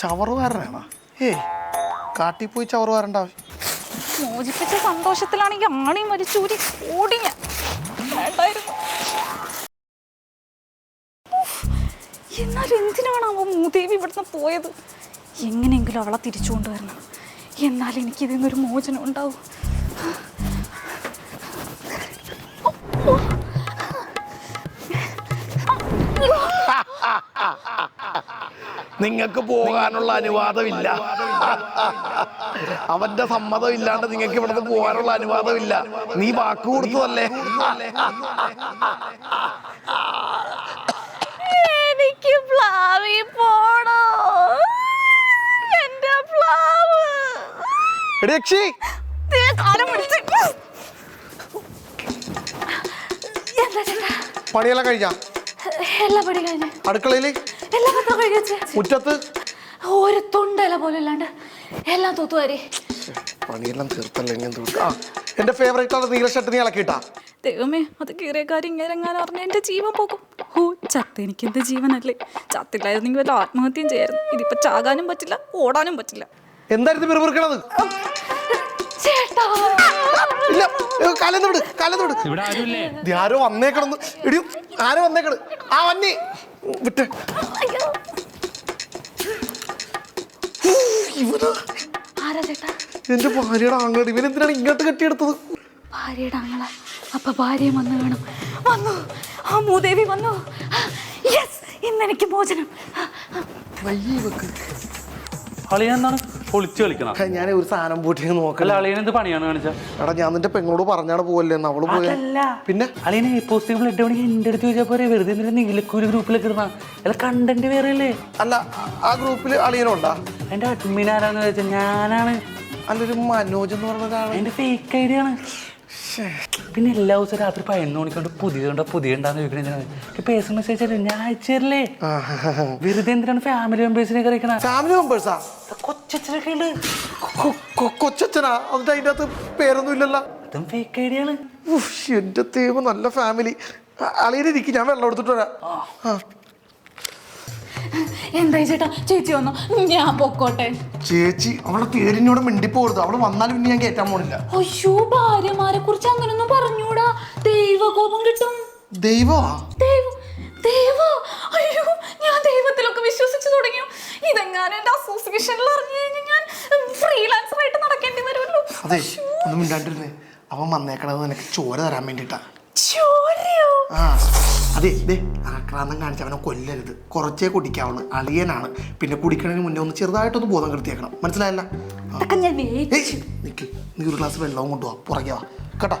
ചവറുകാരനാണോ? ഏ കാട്ടിൽ പോയി ചവറ് വരണ്ട മോചിപ്പിച്ച സന്തോഷത്തിലാണെങ്കിൽ ആണി മരിച്ചൂരി ഓടി വേണ്ടായിരുന്നു. ഉഫ്, എന്നാലും എന്തിനാണ് അവ മൂദേവി ഇവിടുന്ന് പോയത്? എങ്ങനെയെങ്കിലും അവളെ തിരിച്ചു കൊണ്ടുവരണം എന്നാൽ എനിക്കിതിൽ നിന്നൊരു മോചനം ഉണ്ടാവും. നിങ്ങൾക്ക് പോകാനുള്ള അനുവാദമില്ല. അവന്റെ സമ്മതം ഇല്ലാണ്ട് നിങ്ങൾക്ക് ഇവിടുന്ന് പോകാനുള്ള അനുവാദമില്ല. നീ വാക്ക് കൊടുത്തതല്ലേ? എനിക്ക് പ്ലാവി പോണോ. എന്റെ പ്ലാവ്. രക്ഷി പണിയെല്ലാം കഴിഞ്ഞാ? എല്ലാ പടി കഴിഞ്ഞ് അടുക്കളയിൽ? എല്ലാ പത്രം കഴിച്ചേ മുറ്റത്ത്? ഒരു തൊണ്ടയില പോലും ഇല്ലാണ്ട് എല്ലാം തൂത്തുവാരി. പണിയെല്ലാം തീർത്തല്ലേ ഇങ്ങനെ തീർത്ത് ആ എന്റെ ഫേവറേറ്റ് ആണ് നീല ഷർട്ട് നീ ഇളക്കിയിട്ടാ ദൈവമേ അത് കീറിയ കാര്യം ഇങ്ങനെ എങ്ങാനും അറിഞ്ഞ എന്റെ ജീവൻ പോകും. ഓ ചത്ത് എനിക്ക് എന്ത് ജീവനല്ലേ? ചത്തില്ലായിരുന്നെങ്കിൽ വല്ല ആത്മഹത്യയും ചെയ്യായിരുന്നു. ഇതിപ്പോ ചാകാനും പറ്റില്ല ഓടാനും പറ്റില്ല. എന്തായിരുന്നു പിറുപിറുക്കണത്? ചേട്ടാ ഇല്ല. കലന്ന് വിട് കലന്ന് വിട്. ഇവിടെ ആരുമില്ലേ? ആരോ വന്നേക്കണെന്ന്. ഇടിയും ആരോ വന്നേക്കണ്. ആ വന്നി. വിട്ട്. ഇവനാ. ആരാ ചേട്ടാ? എന്റെ ഭാര്യയുടെ ആങ്ങളോട്. ഇവൻ എന്തിനാണ് ഇങ്ങോട്ട് കെട്ടിയെടുത്തത്? ഭാര്യയുടെ ആങ്ങള. അപ്പൊ ഭാര്യയും വന്നു വേണം വന്നു. ആ മൂദേവി വന്നു. യെസ് ഇന്ന് എനിക്ക് മോചനം. വയ്യ ഇവക്ക്. പൊളിച്ചു കളിക്കണം. ഞാൻ ഒരു സാധനം പൂട്ടി നോക്കല അളിയൻ എന്ത് പണിയാണ് കാണിച്ചാ? എടാ ഞാൻ നിന്റെ പെങ്ങളോട് പറഞ്ഞാണ് പോവല്ലേ? അവൾ പോയ പിന്നെ? അളിയനെ പോസിറ്റീവ് ബ്ലഡ് എവിടെ എന്റെ അടുത്ത് ചോദിച്ചാൽ പോരെ? വെറുതെ എന്തിനാ നീലക്കൂര് ഗ്രൂപ്പിലേക്ക് ഇടുന്ന. അല്ല കണ്ടന്റ് വേറെ അല്ലേ? അല്ല ആ ഗ്രൂപ്പിൽ അളിയനുണ്ടാ? എന്റെ അഡ്മിൻ ആരാന്ന് വെച്ചാൽ ഞാനാണ്. അല്ലൊരു മനോജ് എന്ന് പറഞ്ഞ ഒരാൾ. എന്റെ ഫേക്ക് ഐഡിയ ആണ്. പിന്നെ എല്ലാ ദിവസവും രാത്രി പതിനൊന്ന് മണിക്കൊണ്ട് പുതിയതുണ്ടോ? പുതിയ ഉണ്ടാന്ന് ചോദിക്കണേ മെസ്സേജ് അല്ലേ ഞാൻ അയച്ചല്ലേ വെറുതെ എന്തിനാണ് ഫാമിലി മെമ്പേഴ്സിനെ ഫാമിലി മെമ്പേഴ്സാ കൊച്ചച്ഛനൊക്കെ ഉണ്ട്. കൊച്ചച്ഛനാ? എന്നിട്ട് അതിന്റെ അകത്ത് പേരൊന്നും ഇല്ലല്ലോ. അതും ഫേക്ക് ഐഡിയ ആണ്. എന്റെ ദൈവം നല്ല ഫാമിലി അളിയിലിരിക്കും ഞാൻ വെള്ളം എടുത്തിട്ട് വരാം. എന്തായി ചേട്ടാ? ചേച്ചി വന്നോ. ഞാൻ പൊക്കോട്ടെ. ചേച്ചി അവളെ പേരിനോട് മിണ്ടിപ്പോകരുത് അവൾ വന്നാലും പിന്നെ ഞാൻ കേറ്റാൻ പോണില്ല. അയ്യോ ഭാര്യമാരെ കുറിച്ച് അങ്ങനൊന്നും പറഞ്ഞൂടാ. ദൈവകോപം കിട്ടും. ദൈവോ? ദൈവോ ദൈവോ? അയ്യോ ഞാൻ ദൈവത്തിലൊക്കെ വിശ്വസിച്ചു തുടങ്ങി ഇതെങ്ങാനും എന്റെ അസോസിയേഷനിൽ അറിഞ്ഞു കഴിഞ്ഞാൽ ഞാൻ ഫ്രീലാൻസർ ആയിട്ട് നടക്കേണ്ടി വരുമല്ലോ. അതെ ഒന്നും മിണ്ടാണ്ടിരുന്നേ. അവൻ വന്നേക്കണത് നിനക്ക് ചോര തരാൻ വേണ്ടിട്ടാ ആ അതെ ദേ ആക്രാന്തം കാണിച്ച് അവനെ കൊല്ലരുത്. കുറച്ചേ കുടിക്കാവുള്ളൂ. അളിയനാണ്. പിന്നെ കുടിക്കണതിന് മുന്നേ ഒന്ന് ചെറുതായിട്ടൊന്ന് ബോധം കെടുത്തിയേക്കണം. മനസ്സിലായല്ല. നിക്ക്. നീ ഒരു ഗ്ലാസ് വെള്ളവും കൊണ്ടുപോവാ പുറകെ വാ. കേട്ടോ?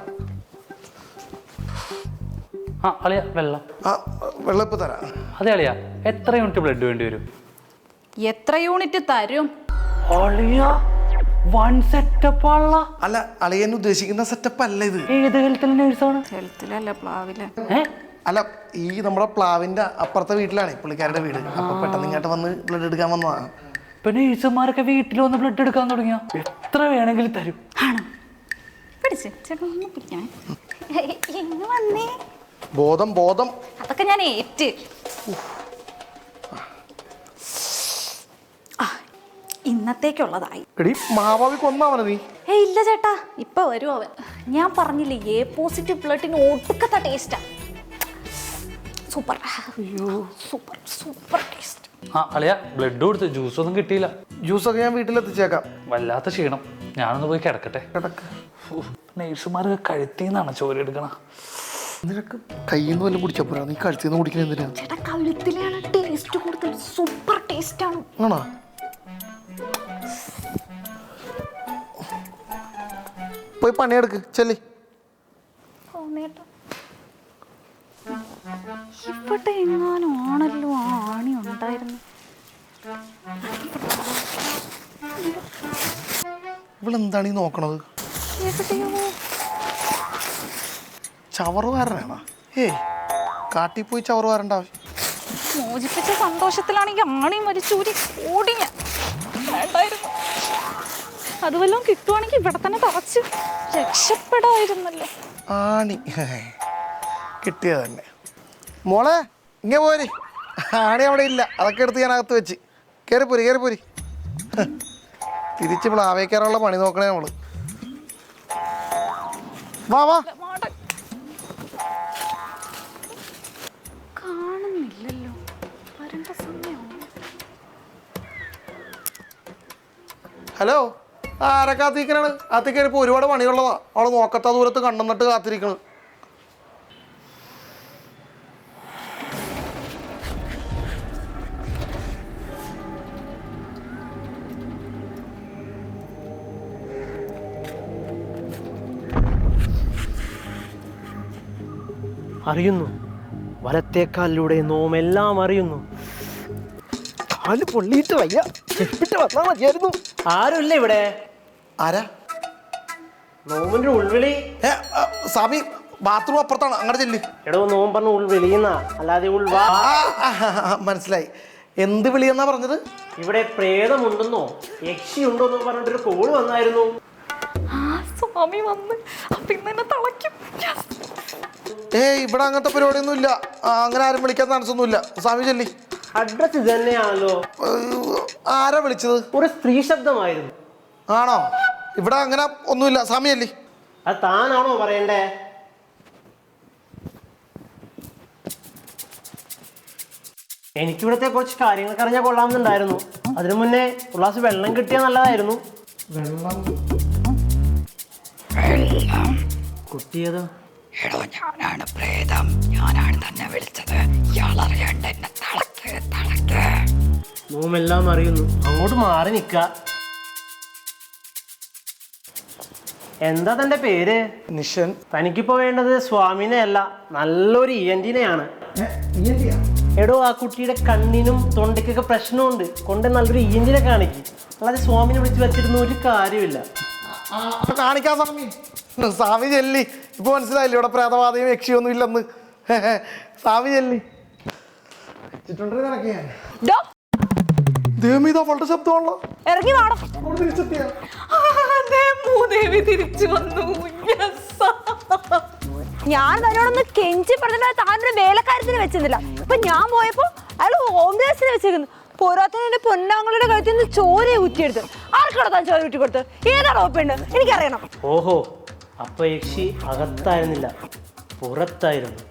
ആ അളിയ വെള്ളം. ആ വെള്ളം ഇപ്പൊ തരാം. അതെ അളിയ. എത്ര യൂണിറ്റ് ബ്ലഡ് വേണ്ടി വരും? എത്ര യൂണിറ്റ് തരും? അളിയ! വൺ സെറ്റപ്പ് ആള അല്ല അളിയൻ ഉദ്ദേശിക്കുന്ന സെറ്റപ്പ് അല്ല ഇത്. ഏത് ഹെൽത്തിൽ നേഴ്സാണ് ഹെൽത്തിലല്ല പ്ലാവില. അല്ല ഈ നമ്മുടെ പ്ലാവിന്റെ അപ്പുറത്തെ വീട്ടിലാണ് പുള്ളിക്കാരുടെ വീട്. അപ്പൊ പെട്ടെന്ന് ഇങ്ങോട്ട് വന്ന് ബ്ലഡ് എടുക്കാൻ വന്നതാണ്. ഇപ്പൊ നേഴ്സുമാരൊക്കെ വീട്ടിൽ വന്ന് ബ്ലഡ് എടുക്കാൻ തുടങ്ങിയ? എത്ര വേണമെങ്കിലും തരും. ആണോ? പിടിച്ച്. ചേട്ടൻ ഒന്ന് പിടിക്കണേ. ഇങ്ങ് വന്നേ ബോധം ബോധം. അതൊക്കെ ഞാൻ ഏറ്റ്. ഇന്നത്തേക്കുള്ളതായി എടി മഹാഭാവി കൊന്നവനെ നീ? ഏ ഇല്ല ചേട്ടാ. ഇപ്പൊ വരും അവൻ. ഞാൻ പറഞ്ഞില്ലേ എ പോസിറ്റീവ് ബ്ലഡിന് ഒടുക്കത്ത ടേസ്റ്റാ സൂപ്പർ സൂപ്പർ സൂപ്പർ ടേസ്റ്റ് ആ അളിയ ബ്ലഡ് കൊടുത്ത് ജ്യൂസ് ഒന്നും കിട്ടിയില്ല. ജ്യൂസൊക്കെ ഞാൻ വീട്ടിലെത്തിച്ചേക്കാം. വല്ലാത്ത ക്ഷീണം. ഞാനൊന്ന് പോയി കിടക്കട്ടെ. കിടക്ക്. നേഴ്സുമാരൊക്കെ കഴുത്തിന്നാണ് ചോര എടുക്കണ. നിനക്ക് കയ്യിൽ നിന്ന് വല്ലതും കുടിച്ചാൽ പോരാ? നീ കഴുത്തിൽ നിന്ന് കുടിക്കണ എന്തിനാ? ചേട്ടാ കഴുത്തിലാണ് ടേസ്റ്റ് കൂടുതൽ. സൂപ്പർ ടേസ്റ്റ് ആണ്. ആണോ? പോയി പണിയെടുക്ക് ചെല്ലി. ഇവിടെ എങ്ങാനും ആണല്ലോ ആ ആണി ഉണ്ടായിരുന്നു. ഇവളെന്താണ് ഈ നോക്കണത്? എവിടെയോ ചവറുകാരനാണോ? ഏയ് കാട്ടി പോയി ചവറ് വരണ്ട ആവശ്യം. മോചിപ്പിച്ച സന്തോഷത്തിലാണെങ്കിൽ ആണി മരിച്ചൂരി ഓടി ഞാൻ. വേണ്ടായിരുന്നു. അത് വല്ലതും കിട്ടുവാണെങ്കിൽ ഇവിടെ തന്നെ തറച്ച് രക്ഷപ്പെടായിരുന്നല്ലോ. ആണി കിട്ടിയത് തന്നെ. മോളെ ഇങ്ങനെ പോരെ. ആണി അവിടെ ഇല്ല. അതൊക്കെ എടുത്ത് ഞാൻ അകത്ത് വെച്ച് കയറിപ്പോരി കയറിപ്പോരി തിരിച്ച് പ്ലാവേക്കാറുള്ള പണി നോക്കണേ നമ്മൾ. വാ വാ. കാണുന്നില്ലല്ലോ. ഹലോ. ആരെ കാത്തിരിക്കണാണ്? അകത്ത് കയറിപ്പോ ഒരുപാട് പണിയുള്ളതാ അവൾ നോക്കത്ത ദൂരത്ത് കണ്ടെന്നിട്ട് കാത്തിരിക്കണ്. അറിയുന്നു. വലത്തേക്കാലിലൂടെ നോമെല്ലാം അറിയുന്നു. കാൽ പൊള്ളിയിട്ട് വയ്യ. ചെപ്പിട്ട് വന്നാ മതിയായിരുന്നു. ആരുമില്ല ഇവിടെ. ആരാ? നോമ്പിന്റെ ഉൾവിളി. ഏ ആ, സ്വാമി ബാത്റൂം അപ്പുറത്താണ്. അങ്ങോട്ട് ചെല്ല്. എടോ നോമ്പ് പറഞ്ഞ ഉൾവിളിയെന്നാ. അല്ലാതെ ഉൾവാ. ആ, ആ, ആ, മനസ്സിലായി. എന്ത് വിളിയെന്നാ പറഞ്ഞത്? ഇവിടെ പ്രേതമുണ്ടെന്നോ? യക്ഷി ഉണ്ടോ എന്ന് പറഞ്ഞിട്ടൊരു കോൾ വന്നായിരുന്നു. ആ സ്വാമി വന്ന്. അപ്പൊ ഇന്ന് എന്നെ തളയ്ക്കും. Yes. ഏ ഇവിടെ അങ്ങനത്തെ പരിപാടിയൊന്നും ഇല്ല. ആ, അങ്ങനെ ആരും വിളിക്കാൻ താമസമൊന്നുമില്ല. സ്വാമി ചെല്ലി. അഡ്രസ് ഇത് തന്നെയാണല്ലോ ആരാ വിളിച്ചത്? ഒരു സ്ത്രീ ശബ്ദമായിരുന്നു ആണോ? ഇവിടെ അങ്ങനെ ഒന്നുമില്ല. സ്വാമിയല്ലേ? അത് താനാണോ പറയണ്ടേ? എനിക്കിവിടുത്തെ കുറച്ച് കാര്യങ്ങളൊക്കെ അറിഞ്ഞാൽ കൊള്ളാമെന്നുണ്ടായിരുന്നു. അതിനു മുന്നേ ഉള്ളാസ് വെള്ളം കിട്ടിയാൽ നല്ലതായിരുന്നു. വെള്ളം? കുട്ടിയതോ എടോ ഞാനാണ് പ്രേതം. ഞാനാണ് തന്നെ വിളിച്ചത്. ഇയാളറിയണ്ട എന്നെ തളക്ക് തളക്ക്. നോമെല്ലാം അറിയുന്നു. അങ്ങോട്ട് മാറി നിക്ക എന്താ തന്റെ പേര്? നിഷൻ. തനിക്കിപ്പോ വേണ്ടത് സ്വാമിനെ അല്ല നല്ലൊരു ഇയന്റിനെയാണ്. എടോ ആ കുട്ടിയുടെ കണ്ണിനും തൊണ്ടയ്ക്കൊക്കെ പ്രശ്നമുണ്ട്. കൊണ്ട് നല്ലൊരു ഇയന്റിനെ കാണിക്കും. അല്ലാതെ സ്വാമിനെ വിളിച്ച് വെച്ചിരുന്ന ഒരു കാര്യമില്ല. കാണിക്കാൻ സ്വാമി. സ്വാമി ചെല്ലി. ഇപ്പൊ മനസ്സിലായില്ലേ ഇവിടെ പ്രേതവാദയും യക്ഷിയൊന്നും ഇല്ലെന്ന്. സ്വാമി ചെല്ലി. ഇറങ്ങി ഇത് അവളുടെ ശബ്ദമാണല്ലോ. ഇറങ്ങി മൂദേവി തിരിച്ചു വന്നു. ഞാൻ തന്നോടൊന്ന് കെഞ്ചി പറഞ്ഞിട്ട് താനൊരു വേലക്കാരത്തിന് വെച്ചിരുന്നില്ല. ഇപ്പൊ ഞാൻ പോയപ്പോ അയാൾ ഹോം വെച്ചിരിക്കുന്നു വെച്ചേക്കുന്നു പോരാത്തതിന് എന്റെ പൊന്നാങ്ങളുടെ കഴുത്തിൽ നിന്ന് ചോര ഊറ്റിയെടുത്ത്. ആർക്കാണോ താൻ ചോര ഊറ്റി കൊടുത്ത് ഏതാ റോപ്പുണ്ട് എനിക്കറിയണം. ഓഹോ അപ്പൊ യക്ഷി അകത്തായിരുന്നില്ല. പുറത്തായിരുന്നു.